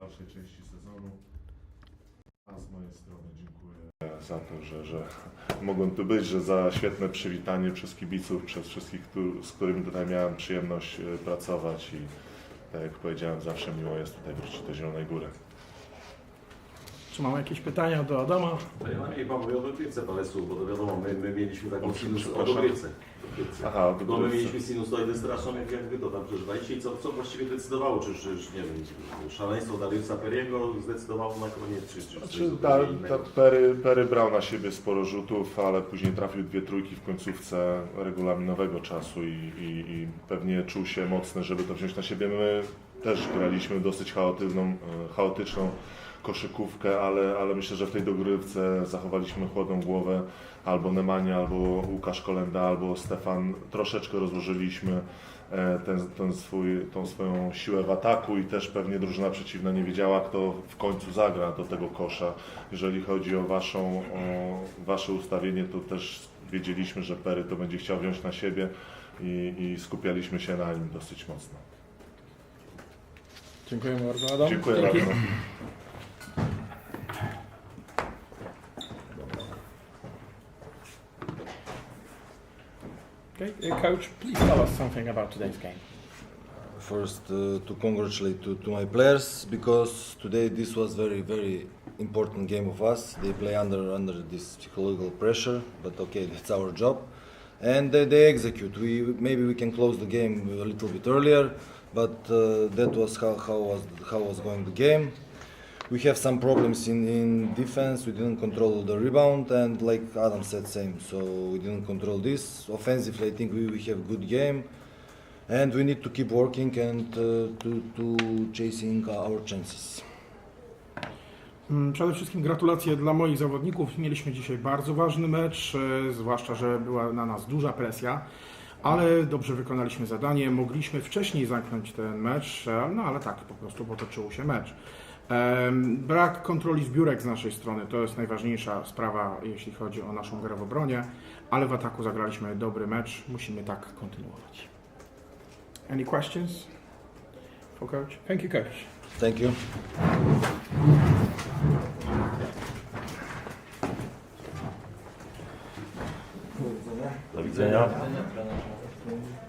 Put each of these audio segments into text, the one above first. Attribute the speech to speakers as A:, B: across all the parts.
A: dalszej części sezonu. A z mojej strony dziękuję za to, że, że mogłem tu być, że za świetne przywitanie przez kibiców, przez wszystkich, z którymi tutaj miałem przyjemność e, pracować i tak jak powiedziałem, zawsze miło jest tutaj wrócić do Zielonej Góry.
B: Czy mamy jakieś pytania do Adama?
C: To ja nie Pan mówi o dogrywce Palesu, bo to wiadomo, my, my mieliśmy taką
A: O,
C: sinus o
A: przepraszam.
C: dogrywce. Dogrywce.
A: Aha, o
C: No my mieliśmy sinusoidy straszną, jak jak wy to tam przeżywaliście i co, co właściwie decydowało, czy, czy, czy nie wiem, szaleństwo Dariusa Periego zdecydowało na koniec, czy, czy, czy
A: Znaczy,
C: coś
A: da, Perry, Perry brał na siebie sporo rzutów, ale później trafił dwie trójki w końcówce regulaminowego czasu i, i, i pewnie czuł się mocny, żeby to wziąć na siebie. My też graliśmy dosyć chaotyczną, e, chaotyczną koszykówkę, ale, ale myślę, że w tej dogrywce zachowaliśmy chłodną głowę. Albo Nemanja, albo Łukasz Kolenda, albo Stefan. Troszeczkę rozłożyliśmy e, ten, ten swój, tą swoją siłę w ataku i też pewnie drużyna przeciwna nie wiedziała, kto w końcu zagra do tego kosza. Jeżeli chodzi o, waszą, o wasze ustawienie, to też wiedzieliśmy, że Pery to będzie chciał wziąć na siebie i, i skupialiśmy się na nim dosyć mocno.
B: Dziękujemy bardzo, Adam.
A: Dziękuję
B: Dzięki.
A: bardzo.
B: Uh, Coach, please tell us something about today's game.
D: First, uh, to congratulate to, to my players because today this was very very important game of us. They play under under this psychological pressure, but okay, that's our job, and they, they execute. We maybe we can close the game a little bit earlier, but uh, that was how, how was how was going the game. We have some problems in, in defense. We didn't control the rebound, and like Adam said, same. So we didn't control this. Offensively, I think we, we have good game and we need to keep working and uh, to, to chasing our chances.
B: Mm, Przede wszystkim gratulacje dla moich zawodników. Mieliśmy dzisiaj bardzo ważny mecz, e, zwłaszcza, że była na nas duża presja, ale dobrze wykonaliśmy zadanie. Mogliśmy wcześniej zamknąć ten mecz, e, no ale tak po prostu potoczył się mecz. Brak kontroli zbiórek z naszej strony to jest najważniejsza sprawa, jeśli chodzi o naszą grę w obronie, ale w ataku zagraliśmy dobry mecz. Musimy tak kontynuować. Any questions for coach? Thank you, coach.
D: Thank you.
C: Do widzenia.
E: Chcę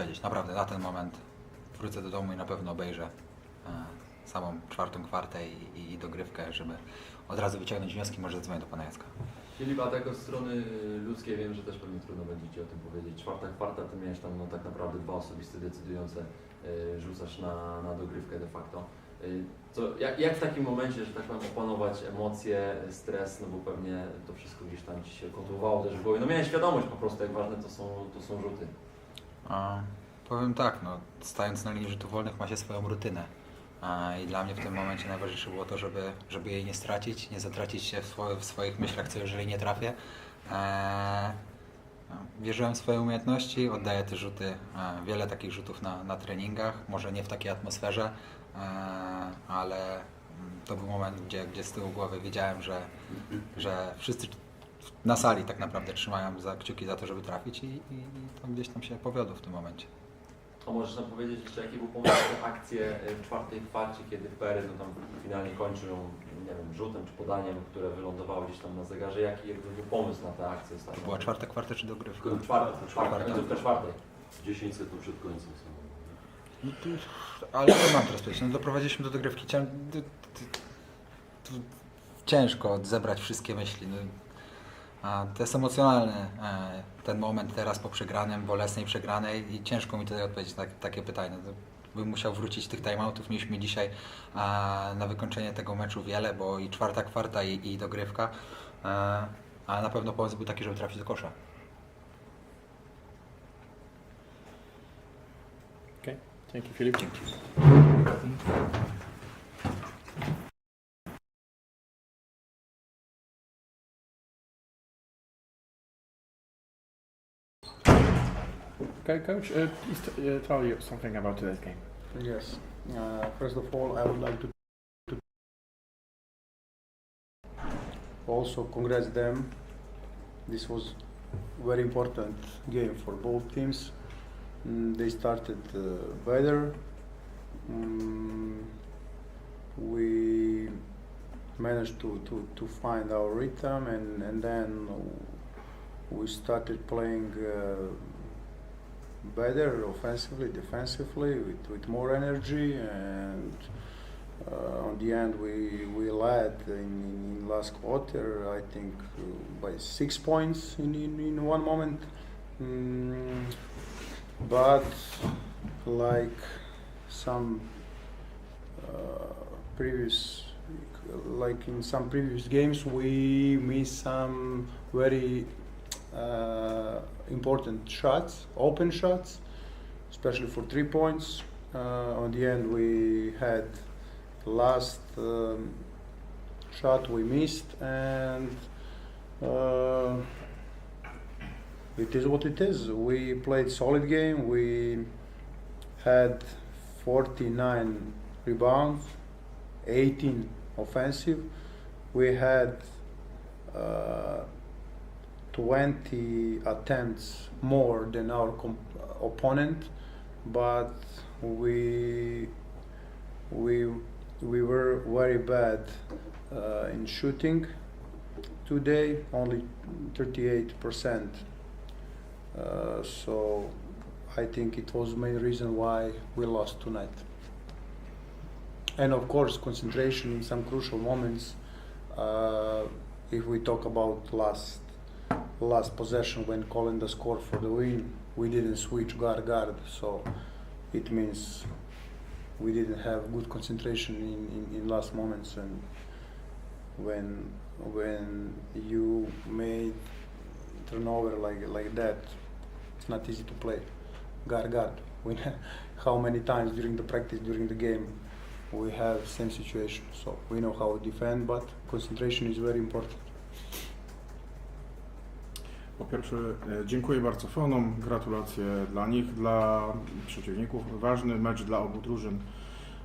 E: powiedzieć, naprawdę na ten moment wrócę do domu i na pewno obejrzę e, samą czwartą kwartę i, i dogrywkę, żeby od razu wyciągnąć wnioski, może zadzwonię do pana Jacka.
F: Filip, a tak od strony ludzkiej wiem, że też pewnie trudno będzie Ci o tym powiedzieć. Czwarta kwarta, Ty miałeś tam no, tak naprawdę dwa osobiste decydujące, y, rzucasz na, na dogrywkę de facto. Y, co, jak, jak w takim momencie, że tak powiem, opanować emocje, stres, no bo pewnie to wszystko gdzieś tam Ci się konturowało też w głowie. No miałem świadomość po prostu, jak ważne to są, to są rzuty.
E: A, powiem tak, no, stając na linii rzutów wolnych ma się swoją rutynę. A, I dla mnie w tym momencie najważniejsze było to, żeby, żeby jej nie stracić, nie zatracić się w, swo- w swoich myślach, co jeżeli nie trafię. Eee, no, Wierzyłem w swoje umiejętności, oddaję te rzuty, e, wiele takich rzutów na, na treningach, może nie w takiej atmosferze, e, ale to był moment, gdzie, gdzie z tyłu głowy wiedziałem, że, że wszyscy na sali tak naprawdę trzymają za kciuki za to, żeby trafić i, i, i to gdzieś tam się powiodło w tym momencie.
F: A możesz nam powiedzieć jeszcze, jaki był pomysł na akcję e, w czwartej kwarcie, kiedy Perez no, tam finalnie kończył ją, nie wiem, rzutem czy podaniem, które wylądowało gdzieś tam na zegarze. Jaki był pomysł na tę akcję
E: To była czwarta kwarta czy dogrywka?
F: Czwarta, czwarta,
E: Czwarta.
F: końcówka czwartej.
C: 10 sekund przed końcem. są.
E: No to, ale co mam teraz powiedzieć? No doprowadziliśmy do dogrywki. Cię, ciężko zebrać wszystkie myśli. No, a to jest emocjonalny e, ten moment teraz po przegranym, bolesnej przegranej i ciężko mi tutaj odpowiedzieć na takie pytanie. No, bym musiał wrócić tych timeoutów. Mieliśmy dzisiaj a, na wykończenie tego meczu wiele, bo i czwarta kwarta i, i dogrywka. E, ale na pewno pomysł był taki, żeby trafić do kosza.
G: Okay, thank you, Philip. Okay, coach, uh, please t- uh, tell you something about today's game.
H: Yes. Uh, first of all, I would like to, to also congrats them. This was very important game for both teams. Mm, they started uh, better. Mm, we managed to, to, to find our rhythm and, and then we started playing uh, better offensively, defensively, with, with more energy, and uh, on the end we we led in, in last quarter. I think uh, by six points in, in, in one moment, mm, but like some uh, previous like in some previous games we missed some very important shots, open shots, especially for three points. Uh, on the end, we had the last um, shot we missed, and uh, it is what it is. We played solid game. We had 49 rebounds, 18 offensive. We had. Uh, 20 attempts more than our opponent, but we we we were very bad uh, in shooting today, only 38 percent. Uh, so I think it was main reason why we lost tonight. And of course, concentration in some crucial moments. Uh, if we talk about last last possession when calling the score for the win, we didn't switch guard guard, so it means we didn't have good concentration in, in, in last moments and when when you made turnover like like that, it's not easy to play guard guard. We how many times during the practice during the game we have same situation, so we know how to defend, but concentration is very important.
B: Po pierwsze, e, dziękuję bardzo fanom, gratulacje dla nich, dla przeciwników. Ważny mecz dla obu drużyn.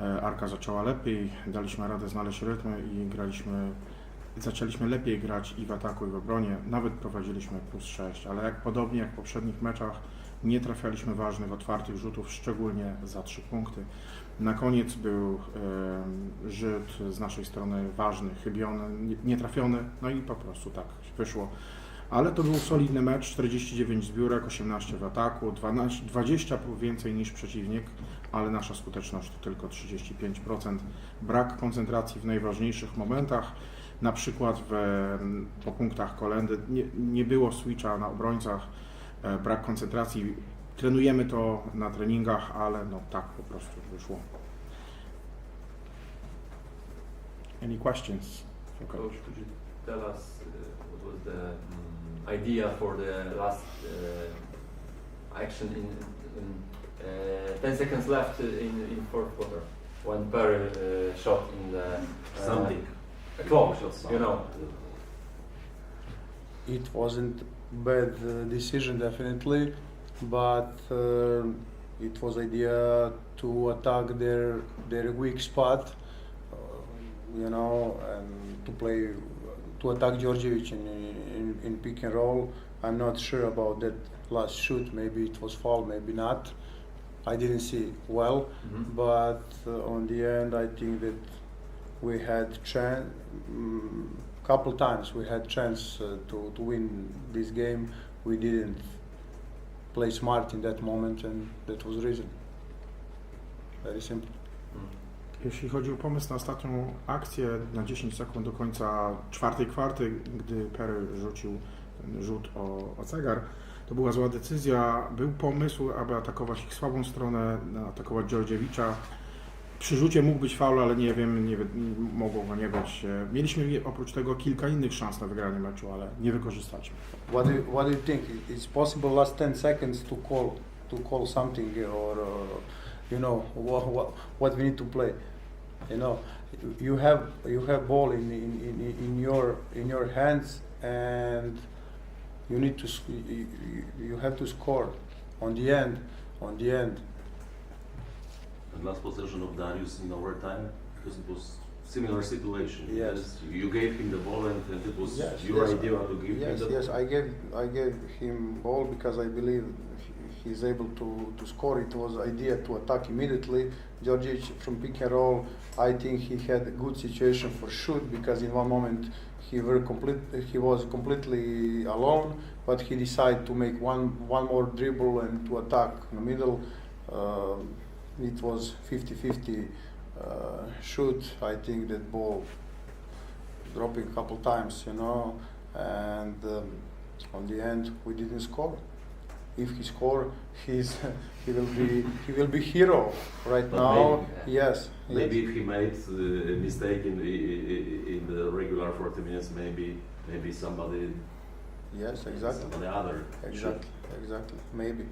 B: E, Arka zaczęła lepiej, daliśmy radę znaleźć rytmy i graliśmy, zaczęliśmy lepiej grać i w ataku, i w obronie. Nawet prowadziliśmy plus 6, ale jak podobnie jak w poprzednich meczach, nie trafialiśmy ważnych, otwartych rzutów, szczególnie za 3 punkty. Na koniec był e, rzut z naszej strony ważny, chybiony, nie- nietrafiony, no i po prostu tak wyszło. Ale to był solidny mecz, 49 zbiórek, 18 w ataku, 12, 20 prób więcej niż przeciwnik, ale nasza skuteczność to tylko 35%. Brak koncentracji w najważniejszych momentach, na przykład w, po punktach kolendy, nie, nie było switcha na obrońcach, e, brak koncentracji. Trenujemy to na treningach, ale no tak po prostu wyszło. Any questions? coach?
F: Could you tell us what was the idea for the last uh, action in, in uh, 10 seconds left in, in fourth quarter? One Perry uh, shot in the uh,
C: Something.
F: clock,
C: Shot
F: you know.
H: It wasn't bad uh, decision definitely, but uh, it was idea to attack their their weak spot, uh, you know, and to play to attack Georgievich in, in in pick and roll. I'm not sure about that last shoot. Maybe it was foul, maybe not. I didn't see well,
F: Mhm.
H: but uh, on the end, I think that we had chance. Mm, couple times we had chance uh, to to win this game. We didn't play smart in that moment, and that was the reason. Very simple.
B: Jeśli chodzi o pomysł na ostatnią akcję na 10 sekund do końca czwartej kwarty, gdy Perry rzucił rzut o, o cegar, to była zła decyzja. Był pomysł, aby atakować ich słabą stronę, atakować Georgiewicza. Przy rzucie mógł być faul, ale nie wiem, nie, mogło go nie być. Mieliśmy oprócz tego kilka innych szans na wygranie meczu, ale nie wykorzystaliśmy.
H: What do you, what do you think? It- It's possible last 10 seconds to call to call something or uh, you know what what we need to play. You know, you have you have ball in in, in, in your in your hands and you need to you, you- have to score on the end on the end.
C: And last possession of Darius in overtime because it was similar situation.
H: Yes.
C: You gave him the ball and, and it was
H: Yes,
C: your
H: yes,
C: idea to give
H: Yes,
C: him the
H: yes, I gave I gave him ball because I believe he- he's able to, to score. It was idea to attack immediately. Georgic from pick and roll, I think he had a good situation for shoot because in one moment he were complete he was completely alone, but he decided to make one one more dribble and to attack in the middle. Uh, it was 50-50 uh, shoot. I think that ball dropping a couple times, you know, and um, on the end we didn't score. If he score, he's he will be he will be hero right
C: But
H: now.
C: maybe,
H: yes,
C: Maybe
H: yes.
C: if he made uh, a mistake in the in the regular 40 minutes, maybe maybe somebody
H: yes, exactly,
C: somebody other should.
H: exactly, exactly, maybe.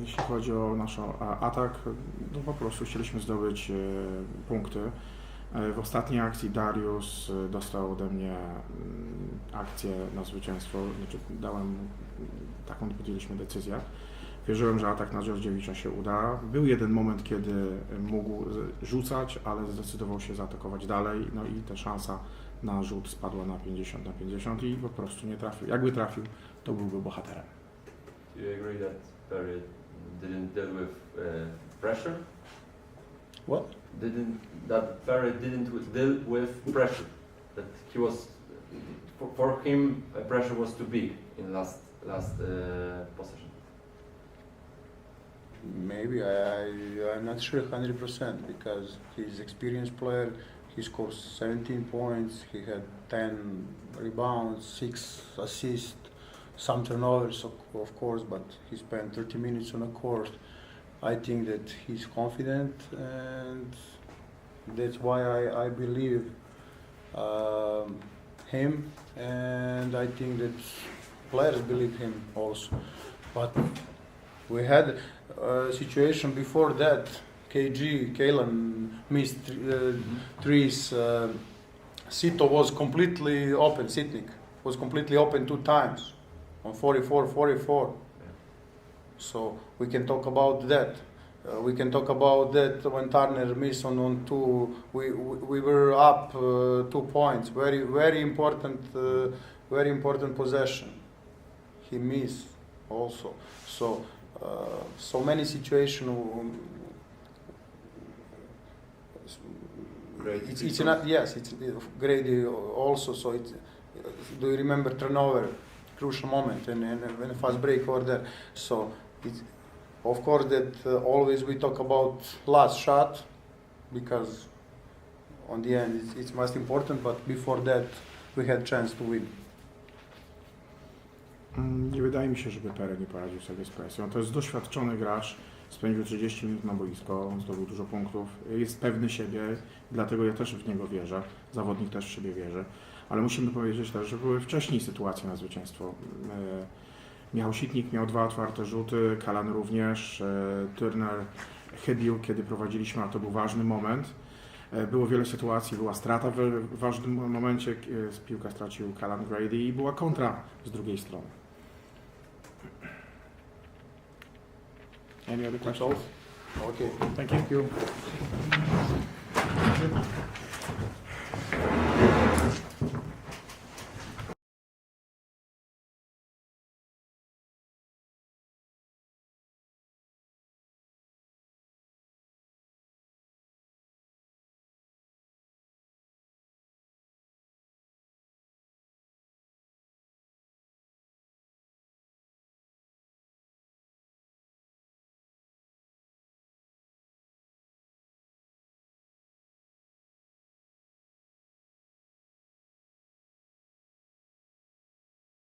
B: Jeśli chodzi o nasz a- atak, no po prostu chcieliśmy zdobyć punkty. W ostatniej akcji Darius dostał ode mnie mm, akcję na zwycięstwo, znaczy dałem, taką podjęliśmy decyzję. Wierzyłem, że atak na Georgiewicza się uda. Był jeden moment, kiedy mógł rzucać, ale zdecydował się zaatakować dalej, no i ta szansa na rzut spadła na 50 na 50 i po prostu nie trafił. Jakby trafił, to byłby bohaterem.
F: Do you agree that Perry didn't deal with uh, pressure?
H: What?
F: Didn't that Perry didn't deal with pressure? That he was for, for him uh, pressure was too big in last last uh, possession.
H: Maybe I, I'm not sure hundred percent because he's experienced player. He scored 17 points. He had 10 rebounds, six assists, some turnovers, of, of course. But he spent 30 minutes on the court. I think that he's confident, and that's why I, I believe um, him, and I think that players believe him also. But we had a situation before that. KG, Kalen missed uh, threes. Uh, Sito was completely open. Sitnik was completely open two times on 44 44. So we can talk about that. Uh, we can talk about that when Turner missed on, on two. We, we, we were up uh, two points. Very very important uh, very important possession. He missed also. So uh, so many situations.
C: Great.
H: It's, it's not yes, it's Grady also. So it. Do you remember turnover, crucial moment, and, and when fast break over there. So it's of course that uh, always we talk about last shot because on the end it's, it's most important. But before that, we had chance to win.
B: Mm, Nie wydaje mi się, żeby Pere nie poradził sobie z presją. To jest doświadczony gracz, spędził 30 minut na boisko, zdobył dużo punktów, jest pewny siebie, dlatego ja też w niego wierzę, zawodnik też w siebie wierzy. Ale musimy powiedzieć też, że były wcześniej sytuacje na zwycięstwo. Michał Sitnik miał dwa otwarte rzuty, Kalan również, e, Turner chybił, kiedy prowadziliśmy, a to był ważny moment. E, Było wiele sytuacji, była strata w ważnym momencie, e, z piłka stracił Kalan Grady i była kontra z drugiej strony.
G: Any other questions?
H: Okay.
G: Thank you.
B: Thank you.